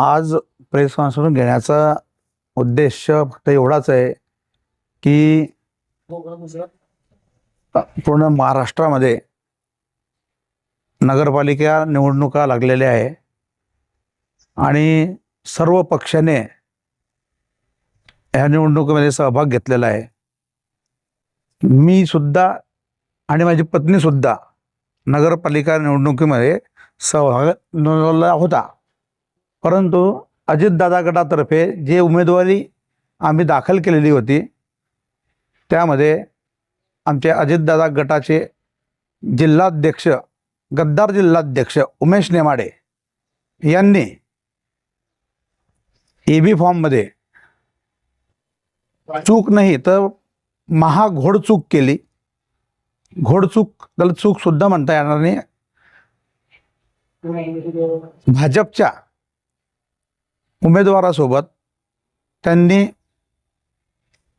आज press conference घेण्याचा उद्देश फक्त एवढाच आहे की पूर्ण महाराष्ट्रामध्ये नगरपालिका निवडणुका लागलेल्या आहे आणि सर्व पक्षाने ह्या निवडणुकीमध्ये सहभाग घेतलेला आहे. मी सुद्धा आणि माझी पत्नी सुद्धा नगरपालिका निवडणुकीमध्ये सहभाग नोंदवला होता. परंतु अजितदादा गटातर्फे जे उमेदवारी आम्ही दाखल केलेली होती त्यामध्ये आमचे अजितदादा गटाचे जिल्हाध्यक्ष गद्दार जिल्हाध्यक्ष उमेश नेमाडे यांनी ए बी फॉर्ममध्ये चूक नाही तर महाघोडचूक केली. घोडचूक त्याला चूक सुद्धा म्हणता येणार नाही. भाजपच्या उमेदवारासोबत त्यांनी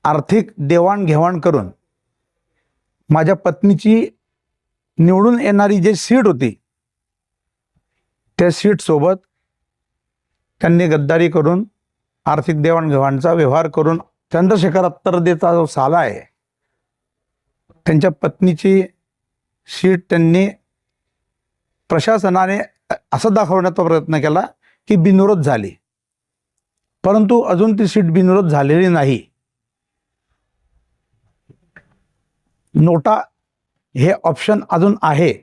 आर्थिक देवाणघेवाण करून माझ्या पत्नीची निवडून येणारी जी सीट होती त्या सीटसोबत त्यांनी गद्दारी करून आर्थिक देवाणघेवाणचा व्यवहार करून चंद्रशेखर अत्तरदेचा जो साला आहे त्यांच्या पत्नीची सीट त्यांनी प्रशासनाने असं दाखवण्याचा प्रयत्न केला की बिनविरोध झाली. परंतु अजून ती सीट बिनविरोध झालेली नाही. नोटा हे ऑप्शन अजून आहे.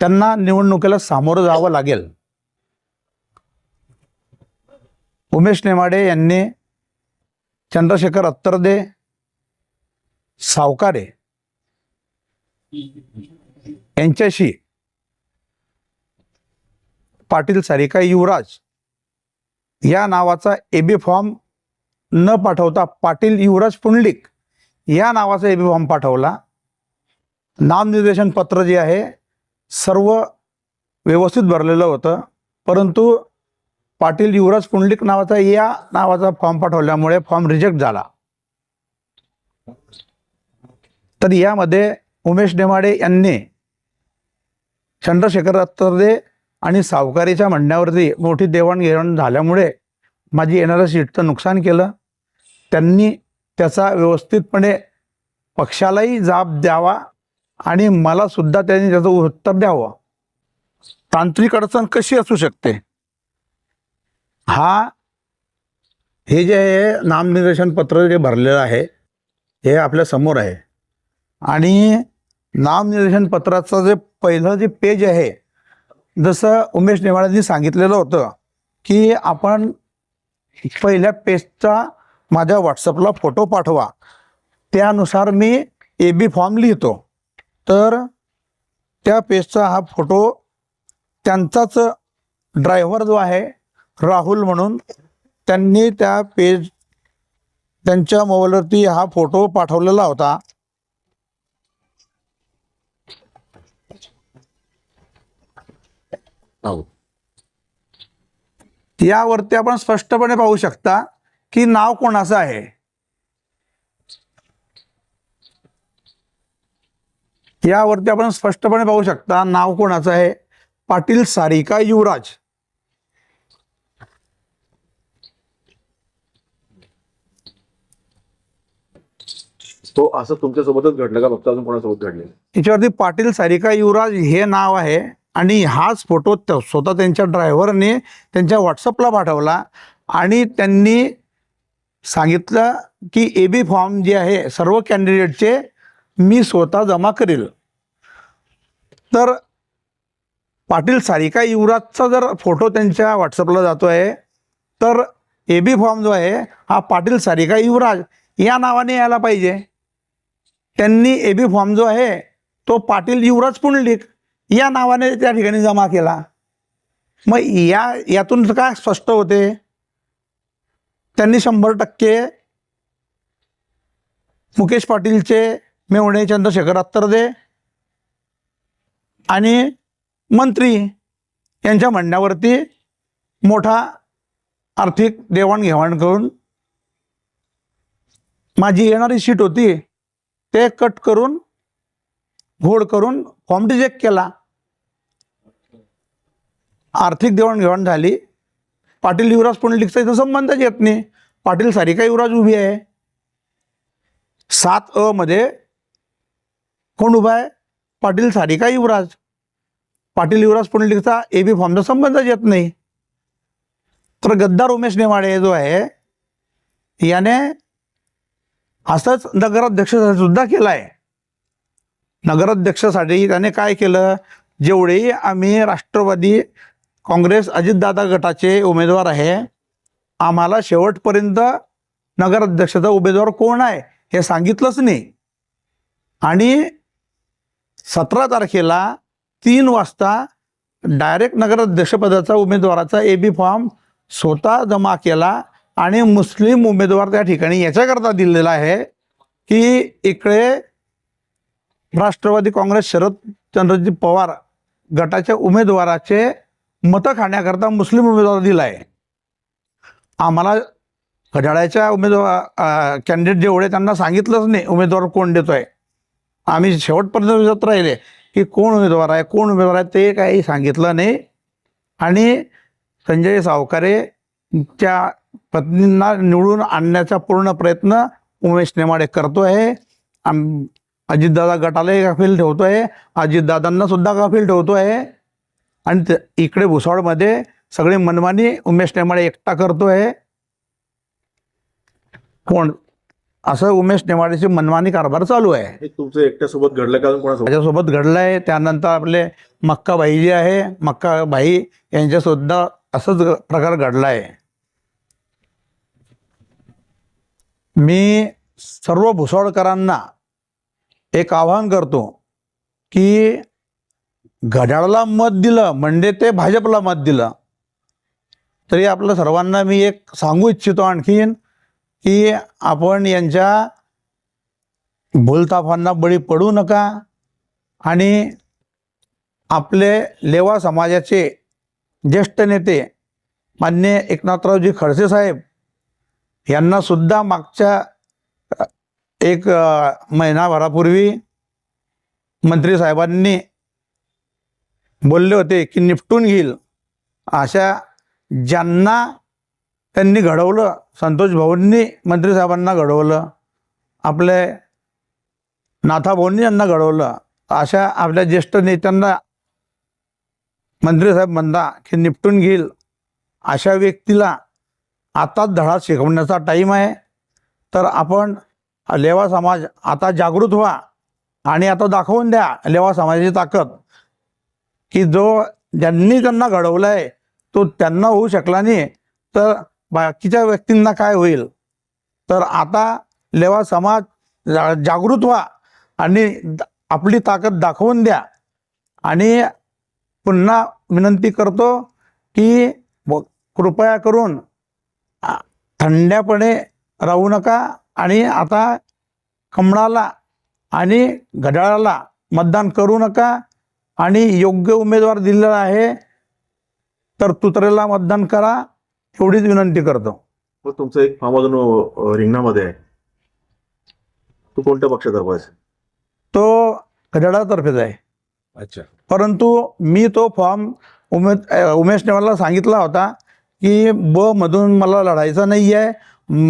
त्यांना निवडणुकीला सामोरं जावं लागेल. उमेश नेमाडे यांनी चंद्रशेखर अत्तरदे सावकारे यांच्याशी पाटील सारिका युवराज या नावाचा एबी फॉर्म न पाठवता पाटील युवराज पुंडलिक या नावाचा एबी फॉर्म पाठवला. नामनिर्देशन पत्र जे आहे सर्व व्यवस्थित भरलेलं होतं. परंतु पाटील युवराज पुंडलिक नावाचा या नावाचा फॉर्म पाठवल्यामुळे फॉर्म रिजेक्ट झाला. तर यामध्ये उमेश नेमाडे यांनी चंद्रशेखर अत्तरदे आणि सावकारीच्या म्हणण्यावरती मोठी देवाणघेवाण झाल्यामुळे माझी येणाऱ्या सीटचं नुकसान केलं. त्यांनी त्याचा व्यवस्थितपणे पक्षालाही जाब द्यावा आणि मलासुद्धा त्यांनी त्याचं उत्तर द्यावं. तांत्रिक अडचण कशी असू शकते? हा हे जे आहे नामनिर्देशन पत्र जे भरलेलं आहे हे आपल्यासमोर आहे. आणि नामनिर्देशन पत्राचं जे पहिलं जे पेज आहे जसं उमेश नेवाळ्यांनी सांगितलेलं होतं की आपण पहिल्या पेजचा माझ्या व्हॉट्सअपला फोटो पाठवा. त्यानुसार मी ए बी फॉर्म लिहितो. तर त्या पेजचा हा फोटो त्यांचाच ड्रायव्हर जो आहे राहुल म्हणून त्यांनी त्या पेज त्यांच्या मोबाईलवरती हा फोटो पाठवलेला होता. यावरती आपण स्पष्टपणे पाहू शकता की नाव कोणाचं आहे? यावरती आपण स्पष्टपणे पाहू शकता नाव कोणाचं आहे? पाटील सारिका युवराज. तो असं तुमच्यासोबतच घडलं का? फक्त अजून कोणासोबत घडले याच्यावरती पाटील सारिका युवराज हे नाव आहे. आणि हाच फोटो त्या- स्वतः त्यांच्या ड्रायव्हरने त्यांच्या व्हॉट्सअपला पाठवला आणि त्यांनी सांगितलं की ए बी फॉर्म जे आहे सर्व कॅन्डिडेटचे मी स्वतः जमा करेल. तर पाटील सारिका युवराजचा जर फोटो त्यांच्या व्हॉट्सअपला जातो आहे तर ए बी फॉर्म जो आहे हा पाटील सारिका युवराज या नावाने यायला पाहिजे. त्यांनी ए बी फॉर्म जो आहे तो पाटील युवराज पुंडलिक या नावाने त्या ठिकाणी जमा केला. मग या यातून काय स्पष्ट होते? त्यांनी शंभर टक्के मुकेश पाटीलचे मेवणे चंद्रशेखर अत्तरदे आणि मंत्री यांच्या म्हणण्यावरती मोठा आर्थिक देवाणघेवाण करून माझी येणारी सीट होती ते कट करून घोड करून फॉर्म रिजेक्ट केला. आर्थिक देवाणघेवाण झाली. पाटील युवराज पुंडलिकचा इथं संबंधच येत नाही. पाटील सारिका युवराज उभी आहे. सात अ मध्ये कोण उभा आहे? पाटील सारिका युवराज. पाटील युवराज पुंडलिकचा ए बी फॉर्मचा संबंधच येत नाही. तर गद्दार उमेश नेवाडे जो आहे याने असंच नगराध्यक्ष सुद्धा केलं आहे नगराध्यक्षासाठी त्याने काय केलं? जेवढेही आम्ही राष्ट्रवादी काँग्रेस अजितदादा गटाचे उमेदवार आहे. आम्हाला शेवटपर्यंत नगराध्यक्षाचा उमेदवार कोण आहे हे सांगितलंच नाही. आणि सतरा तारखेला तीन वाजता डायरेक्ट नगराध्यक्षपदाचा उमेदवाराचा ए बी फॉर्म स्वतः जमा केला आणि मुस्लिम उमेदवार त्या ठिकाणी याच्याकरता दिलेला आहे की इकडे राष्ट्रवादी काँग्रेस शरद चंद्रजी पवार गटाच्या उमेदवाराचे मतं खाण्याकरता मुस्लिम उमेदवार दिला आहे आम्हाला घड्याळ्याच्या उमेदवार कॅन्डिडेट जेवढे त्यांना सांगितलंच नाही उमेदवार कोण देतो आहे आम्ही शेवटपर्यंत विचारत राहिले की कोण उमेदवार आहे कोण उमेदवार आहे ते काही सांगितलं नाही. आणि संजय सावकारेच्या पत्नींना निवडून आणण्याचा पूर्ण प्रयत्न उमेश नेमाडे करतो आहे आम अजितदादा गटालाही गाफील ठेवतो आहे अजितदादांना सुद्धा गाफील ठेवतो आहे आणि त- इकडे भुसावळमध्ये सगळे मनमानी उमेश नेमाडे एकटा करतो आहे कोण? असं उमेश नेमाडेची मनमानी कारभार चालू आहे. तुमचं एकट्यासोबत घडलं का माझ्यासोबत घडलं आहे त्यानंतर आपले मक्काबाई जे आहे मक्काबाई यांच्यासुद्धा असंच प्रकार घडला आहे मी सर्व भुसावळकरांना एक आवाहन करतो की घड्याळाला मत दिलं म्हणजे ते भाजपला मत दिलं. तरी आपलं सर्वांना मी एक सांगू इच्छितो आणखीन की आपण यांच्या भूलताफांना बळी पडू नका आणि आपले लेवा समाजाचे ज्येष्ठ नेते मान्य एकनाथरावजी खडसे साहेब यांना सुद्धा मागच्या एक महिनाभरापूर्वी मंत्री साहेबांनी बोलले होते की निपटून घेईल. अशा ज्यांना त्यांनी घडवलं संतोष भाऊंनी मंत्रीसाहेबांना घडवलं आपले नाथाभाऊंनी यांना घडवलं अशा आपल्या ज्येष्ठ नेत्यांना मंत्रीसाहेब म्हणता की निपटून घेईल. अशा व्यक्तीला आताच धडा शिकवण्याचा टाईम आहे. तर आपण लेवा समाज आता जागृत व्हा आणि आता दाखवून द्या लेवा समाजाची ताकद. की जो ज्यांनी त्यांना घडवलं आहे तो त्यांना होऊ शकला नाही. तर बाकीच्या व्यक्तींना काय होईल? तर आता लेवा समाज जा- जागृत व्हा आणि आपली ताकद दाखवून द्या. आणि पुन्हा विनंती करतो की कृपया करून थंड्यापणे राहू नका आणि आता कमळाला आणि घड्याळाला मतदान करू नका. आणि योग्य उमेदवार दिलेला आहे तर तुतरेला मतदान करा एवढीच विनंती करतो. तुमचं एक फॉर्म अजून रिंगणामध्ये आहे. तू कोणत्या पक्षातर्फे आहेस? तो घड्याळातर्फेच आहे. अच्छा. परंतु मी तो फॉर्म उमेद उमेश नेवाला सांगितला होता की ब मधून मला लढायचा नाही आहे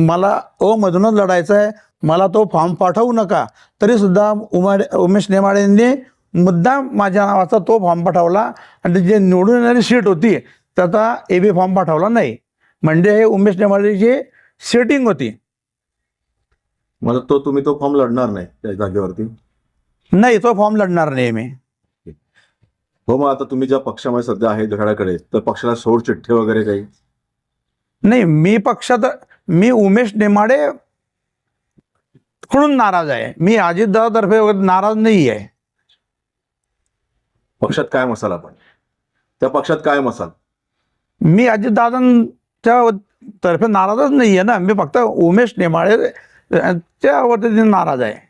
मला अ मधूनच लढायचं आहे मला तो फॉर्म पाठवू नका. तरीसुद्धा उमाडे उमेश नेमाडेंनी मुद्दा माझ्या नावाचा तो फॉर्म पाठवला आणि जे निवडून येणारी सीट होती त्याचा ए बी फॉर्म पाठवला नाही. म्हणजे हे उमेश नेमाडेची सेटिंग होती. मला तो तुम्ही तो फॉर्म लढणार नाही त्या जागेवरती? नाही तो फॉर्म लढणार नाही मी. हो मग आता तुम्ही ज्या पक्षामध्ये सध्या आहे घड्याळाकडे तर पक्षाला सोड चिठ्ठी वगैरे काही? नाही मी पक्षात मी उमेश नेमाडे कडून नाराज आहे. मी अजितदादातर्फे वगैरे नाराज नाही आहे पक्षात काय मसाला आपण. त्या पक्षात काय मसाल मी अजितदादांच्या तर्फे नाराजच नाही आहे ना. मी फक्त उमेश नेमाळे त्यावरती नाराज आहे.